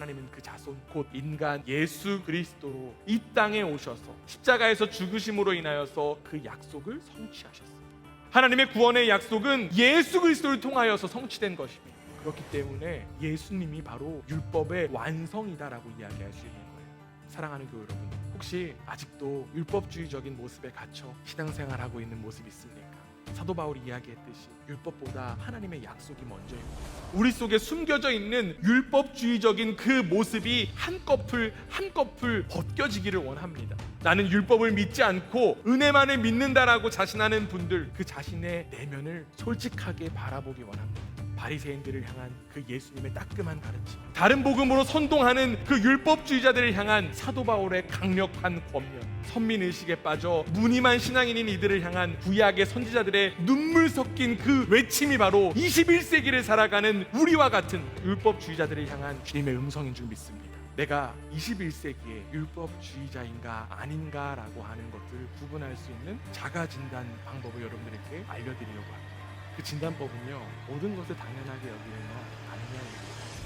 하나님은 그 자손 곧 인간 예수 그리스도로 이 땅에 오셔서 십자가에서 죽으심으로 인하여서 그 약속을 성취하셨습니다. 하나님의 구원의 약속은 예수 그리스도를 통하여서 성취된 것입니다. 그렇기 때문에 예수님이 바로 율법의 완성이다라고 이야기할 수 있는 거예요. 사랑하는 교회 여러분, 혹시 아직도 율법주의적인 모습에 갇혀 신앙생활하고 있는 모습 있습니까? 사도 바울이 이야기했듯이 율법보다 하나님의 약속이 먼저입니다. 우리 속에 숨겨져 있는 율법주의적인 그 모습이 한꺼풀 한꺼풀 벗겨지기를 원합니다. 나는 율법을 믿지 않고 은혜만을 믿는다라고 자신하는 분들 그 자신의 내면을 솔직하게 바라보기 원합니다. 바리새인들을 향한 그 예수님의 따끔한 가르침, 다른 복음으로 선동하는 그 율법주의자들을 향한 사도 바울의 강력한 권면, 선민 의식에 빠져 무늬만 신앙인인 이들을 향한 구약의 선지자들의 눈물 섞인 그 외침이 바로 21세기를 살아가는 우리와 같은 율법주의자들을 향한 주님의 음성인 줄 믿습니다. 내가 21세기의 율법주의자인가 아닌가라고 하는 것을 구분할 수 있는 자가 진단 방법을 여러분들에게 알려드리려고 합니다. 그 진단법은요 모든 것을 당연하게 여기는 것 아니냐입니다.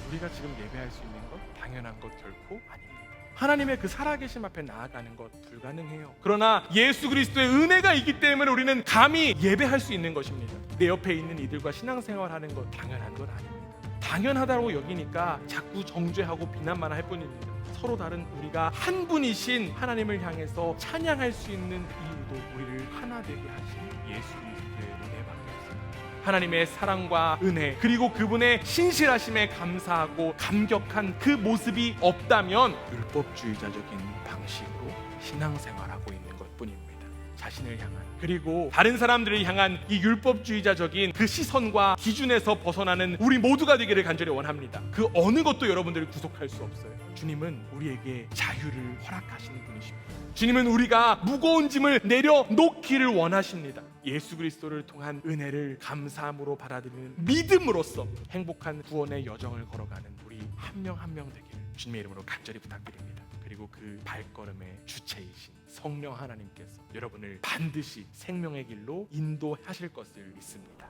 우리가 지금 예배할 수 있는 것 당연한 것 결코 아닙니다. 하나님의 그 살아계심 앞에 나아가는 것 불가능해요. 그러나 예수 그리스도의 은혜가 있기 때문에 우리는 감히 예배할 수 있는 것입니다. 내 옆에 있는 이들과 신앙생활하는 것 당연한 건 아닙니다. 당연하다고 여기니까 자꾸 정죄하고 비난만 할 뿐입니다. 서로 다른 우리가 한 분이신 하나님을 향해서 찬양할 수 있는 이유도 우리를 하나 되게 하신 예수 그리스도의. 하나님의 사랑과 은혜 그리고 그분의 신실하심에 감사하고 감격한 그 모습이 없다면 율법주의자적인 방식으로 신앙생활하고 있는 것뿐입니다. 자신을 향한 그리고 다른 사람들을 향한 이 율법주의자적인 그 시선과 기준에서 벗어나는 우리 모두가 되기를 간절히 원합니다. 그 어느 것도 여러분들을 구속할 수 없어요. 주님은 우리에게 자유를 허락하시는 분이십니다. 주님은 우리가 무거운 짐을 내려놓기를 원하십니다. 예수 그리스도를 통한 은혜를 감사함으로 받아들이는 믿음으로써 행복한 구원의 여정을 걸어가는 우리 한 명 한 명 되기를 주님의 이름으로 간절히 부탁드립니다. 그리고 그 발걸음의 주체이신 성령 하나님께서 여러분을 반드시 생명의 길로 인도하실 것을 믿습니다.